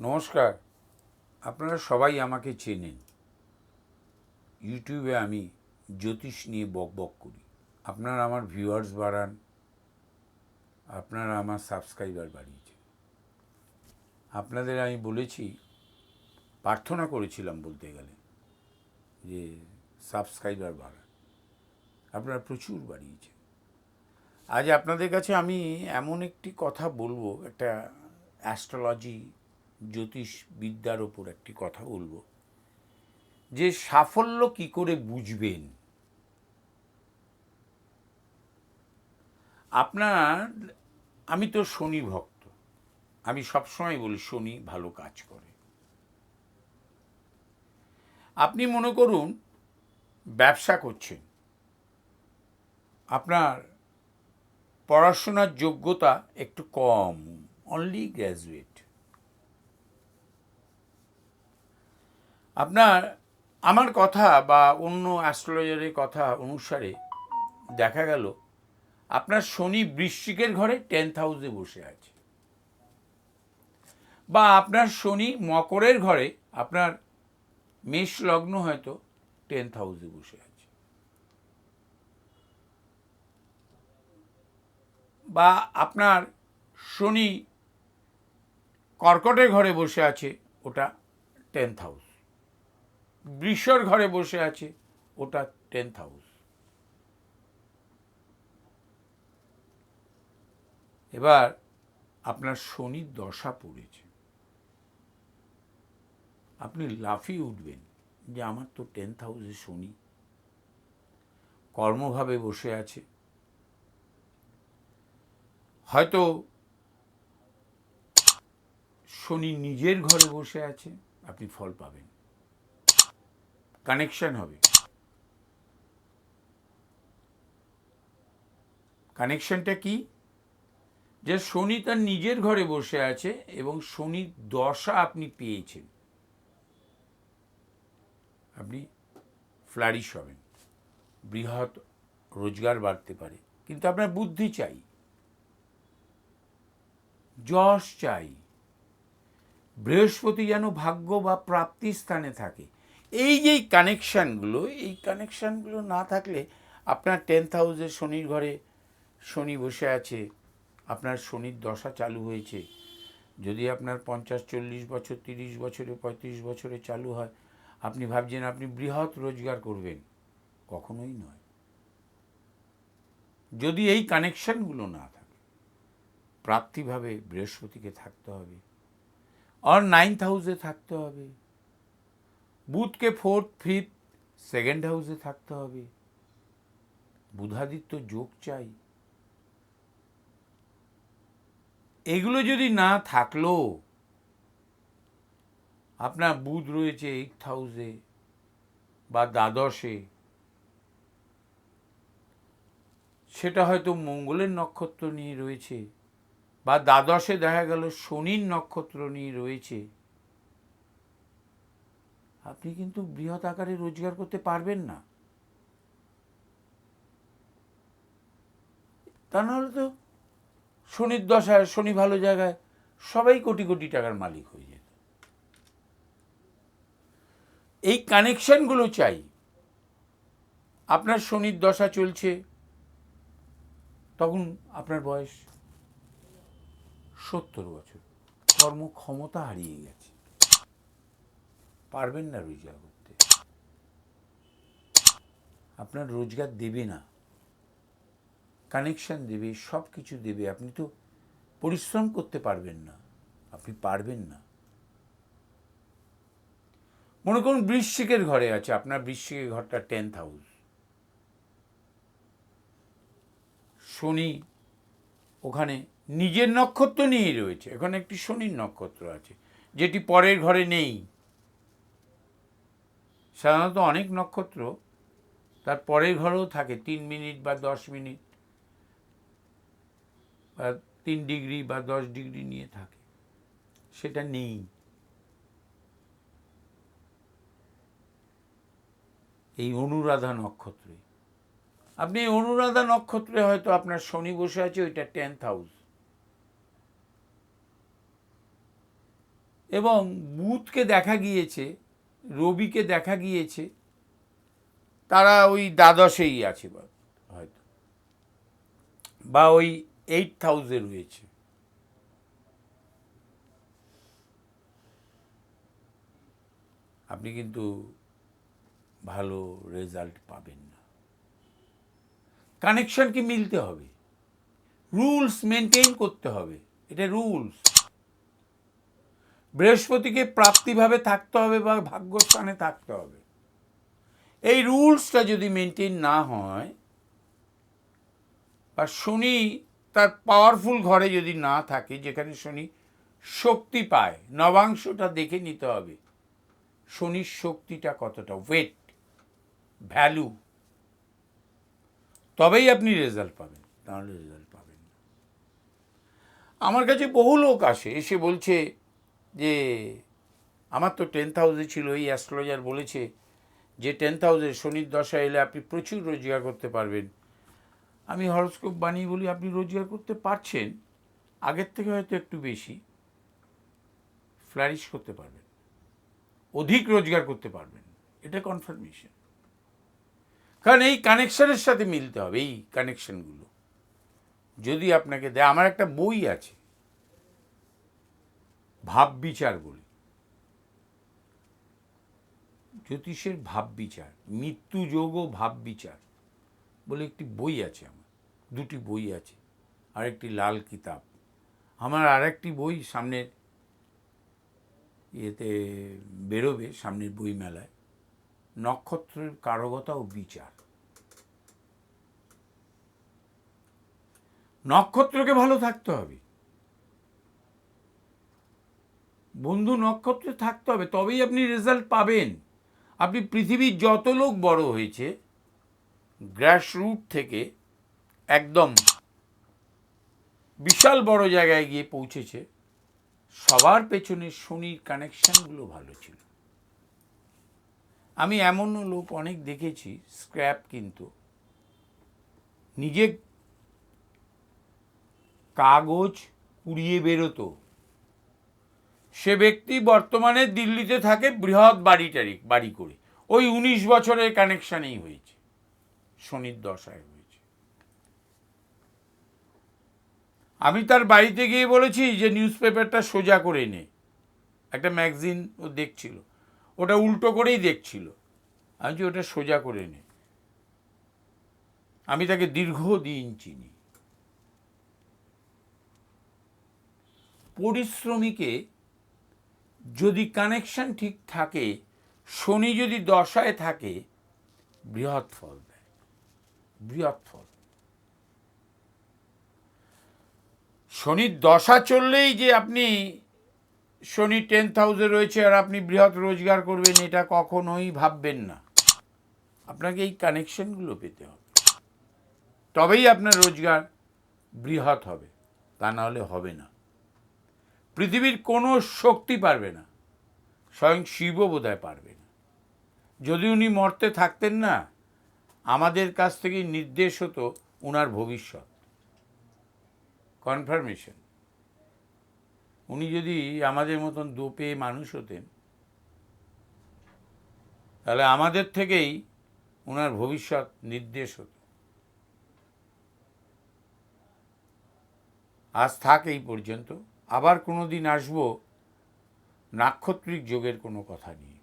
নমস্কার, আপনারা সবাই আমাকে চেনেন। ইউটিউবে আমি জ্যোতিষ নিয়ে বক বক করি। আপনারা আমার ভিউয়ার্স বাড়ান, আপনারা আমার সাবস্ক্রাইবার বাড়িয়েছেন। আপনাদের আমি বলেছি, প্রার্থনা করেছিলাম বলতে গেলে যে সাবস্ক্রাইবার বাড়ান। আপনারা প্রচুর বাড়িয়েছেন। আজ আপনাদের কাছে আমি এমন একটি কথা বলব, একটা অ্যাস্ট্রোলজি জ্যোতিষ বিদ্যার ওপর একটি কথা বলব। যে সাফল্য কি করে বুঝবেন? আপনার, আমি তো শনি ভক্ত। আমি সবসময় বলি, শনি ভালো কাজ করে। আপনি মনে করুন, ব্যবসা করছেন। আপনার পড়াশোনার যোগ্যতা একটু কম অনলি গ্র্যাজুয়েট আপনার, আমার কথা বা অন্য অ্যাস্ট্রোলজারের কথা অনুসারে দেখা গেল, আপনার শনি বৃশ্চিকের ঘরে টেন্থ হাউসে বসে আছে। বা আপনার শনি মকরের ঘরে, আপনার মেষ লগ্ন হয়তো টেন্থ হাউসে বসে আছে। বা আপনার শনি কর্কটের ঘরে বসে আছে, ওটা টেন্থ হাউস বৃষর ঘরে বসে আছে, ওটা টেন্থ হাউস। এবার আপনার শনির দশা পড়েছে। আপনি লাফিয়ে উঠবেন যে আমার তো টেন্থ হাউসে শনি। কর্মভাবে বসে আছে। হয়তো শনি নিজের ঘরে বসে আছে, আপনি ফল পাবেন। কানেকশন হবে। কানেকশনটা কি? যে শনি তার নিজের ঘরে বসে আছে এবং শনির দশা আপনি পেয়েছেন। আপনি ফ্লারিশ হবেন। বৃহৎ রোজগার বাড়তে পারে। কিন্তু আপনার বুদ্ধি চাই। যশ চাই। বৃহস্পতি যেন ভাগ্য বা প্রাপ্তি স্থানে থাকে। এই যে কানেকশানগুলো এই কানেকশানগুলো না থাকলে আপনার টেন্থ হাউসে শনির ঘরে শনি বসে আছে, আপনার শনির দশা চালু হয়েছে। যদি আপনার পঞ্চাশ, চল্লিশ বছর, তিরিশ বছরে, পঁয়ত্রিশ বছরে চালু হয়, আপনি ভাবছেন আপনি বৃহৎ রোজগার করবেন, কখনোই নয়। যদি এই কানেকশানগুলো না থাকে, প্রাপ্তিভাবে বৃহস্পতিকে থাকতে হবে আর নাইন্থ হাউসে থাকতে হবে বুধকে ফোর্থ, ফিফথ, সেকেন্ড হাউসে থাকতে হবে। বুধাদিত্য যোগ চাই। এগুলো যদি না থাকল, আপনার বুধ রয়েছে এইট হাউসে বা দ্বাদশে, সেটা হয়তো মঙ্গলের নক্ষত্র নিয়ে রয়েছে বা দ্বাদশে দেখা গেল শনির নক্ষত্র নিয়ে রয়েছে। আপনি কিন্তু বৃহৎ আকারে রোজগার করতে পারবেন না। তা নাহলে তো শনির দশায়, শনি ভালো জায়গায় সবাই কোটি কোটি টাকার মালিক হয়ে যেত। এই কানেকশনগুলো চাই। আপনার শনির দশা চলছে, তখন আপনার বয়স সত্তর বছর। কর্মক্ষমতা হারিয়ে গেছে। পারবেন না রোজগার করতে। আপনার রোজগার দেবে না। কানেকশন দেবে সব কিছু দেবে। আপনি তো পরিশ্রম করতে পারবেন না। আপনি পারবেন না। মনে করুন বৃশ্চিকের ঘরে আছে, আপনার বৃশ্চিকের ঘরটা টেন্থ হাউস শনি ওখানে নিজের নক্ষত্র নিয়েই রয়েছে। এখানে একটি শনির নক্ষত্র আছে, যেটি পরের ঘরে নেই। সাধারণত অনেক নক্ষত্র তার পরের ঘরেও থাকে, তিন মিনিট বা দশ মিনিট বা তিন ডিগ্রি বা দশ ডিগ্রি নিয়ে থাকে। সেটা নেই। এই অনুরাধা নক্ষত্রে। আপনি অনুরাধা নক্ষত্রে হয়তো আপনার শনি বসে আছে, ওইটা টেন্থ হাউস এবং বুধকে দেখা গিয়েছে রবিকে দেখা গিয়েছে, তারা ওই দ্বাদশেই আছে হয়তো। বা ওই এইট হাউসে রয়েছে। আপনি কিন্তু ভালো রেজাল্ট পাবেন না। কানেকশনকে মিলতে হবে। রুলস মেনটেন করতে হবে। এটা রুলস বৃহস্পতিকে প্রাপ্তিভাবে থাকতে হবে বা ভাগ্যস্থানে থাকতে হবে। এই রুলসটা যদি মেনটেন না হয় বা শনি তার পাওয়ারফুল ঘরে যদি না থাকে, যেখানে শনি শক্তি পায়, নবাংশটা দেখে নিতে হবে শনির শক্তিটা কতটা ওয়েট ভ্যালু তবেই আপনি রেজাল্ট পাবেন, তাহলে রেজাল্ট পাবেন আমার কাছে বহু লোক আসে, এসে বলছে যে আমার তো টেন্থ হাউসে ছিল, এই অ্যাস্ট্রোলজার বলেছে যে টেন্থ হাউসে শনির দশা এলে আপনি প্রচুর রোজগার করতে পারবেন। আমি হরস্কোপ বানিয়ে বলি, আপনি রোজগার করতে পারছেন, আগের থেকে হয়তো একটু বেশি ফ্ল্যারিশ করতে পারবেন, অধিক রোজগার করতে পারবেন, এটা কনফার্মেশন কারণ এই কানেকশনের সাথে মিলতে হবে, এই কানেকশনগুলো যদি আপনাকে দেয়, আমার একটা বই আছে ভাব বিচার বলি জ্যোতিষের ভাব বিচার মৃত্যু যোগ ও ভাব বিচার বলে একটি বই আছে আমার, দুটি বই আছে আর একটি লাল কিতাব। আমার আর একটি বই সামনের ইয়েতে বেরোবে, সামনের বই মেলায়, নক্ষত্রের কারকতা ও বিচার। নক্ষত্রকে ভালো থাকতে হবে। বন্ধু নক্ষত্রে থাকতে হবে, তবেই আপনি রেজাল্ট পাবেন। আপনি পৃথিবীর যত লোক বড় হয়েছে গ্রাস রুট থেকে একদম বিশাল বড় জায়গায় গিয়ে পৌঁছেছে, সবার পেছনে শনির কানেকশনগুলো ভালো ছিল। আমি এমনও লোক অনেক দেখেছি স্ক্র্যাপ কিন্তু। নিজে কাগজ পুড়িয়ে বেরোতো। সে ব্যক্তি বর্তমানে দিল্লিতে থাকে বৃহৎ বাড়ি টাড়ি বাড়ি করে। ওই উনিশ বছরের কানেকশানেই হয়েছে। শনির দশায় হয়েছে। আমি তার বাড়িতে গিয়ে বলেছি যে নিউজ পেপারটা সোজা করে নে। একটা ম্যাগাজিন ও দেখছিল। ওটা উল্টো করেই দেখছিল। আমি যে ওটা সোজা করে নে। আমি তাকে দীর্ঘদিন চিনি। পরিশ্রমীকে যদি কানেকশন ঠিক থাকে, শনি যদি দশায় থাকে, বৃহৎ ফল দেয়। বৃহৎ ফল। শনির দশা চললেই যে আপনি শনি টেন হাউসে রয়েছে আর আপনি বৃহৎ রোজগার করবেন, এটা কখনোই ভাববেন না। আপনাকে এই কানেকশনগুলো পেতে হবে। তবেই আপনার রোজগার বৃহৎ হবে। তা না হলে হবে না। পৃথিবীর কোনো শক্তি পারবে না। স্বয়ং শিবও বোধহয় পারবে না। যদি উনি মর্তে থাকতেন না, আমাদের কাছ থেকে নির্দেশ হতো ওনার ভবিষ্যৎ। কনফার্মেশন উনি যদি আমাদের মতন দোপে মানুষ হতেন, তাহলে আমাদের থেকেই ওনার ভবিষ্যৎ নির্দেশ হতো। আজ থাক এই পর্যন্ত। আবার কোনোদিন আসব নাক্ষত্রিক যোগের কোনো কথা নিয়ে।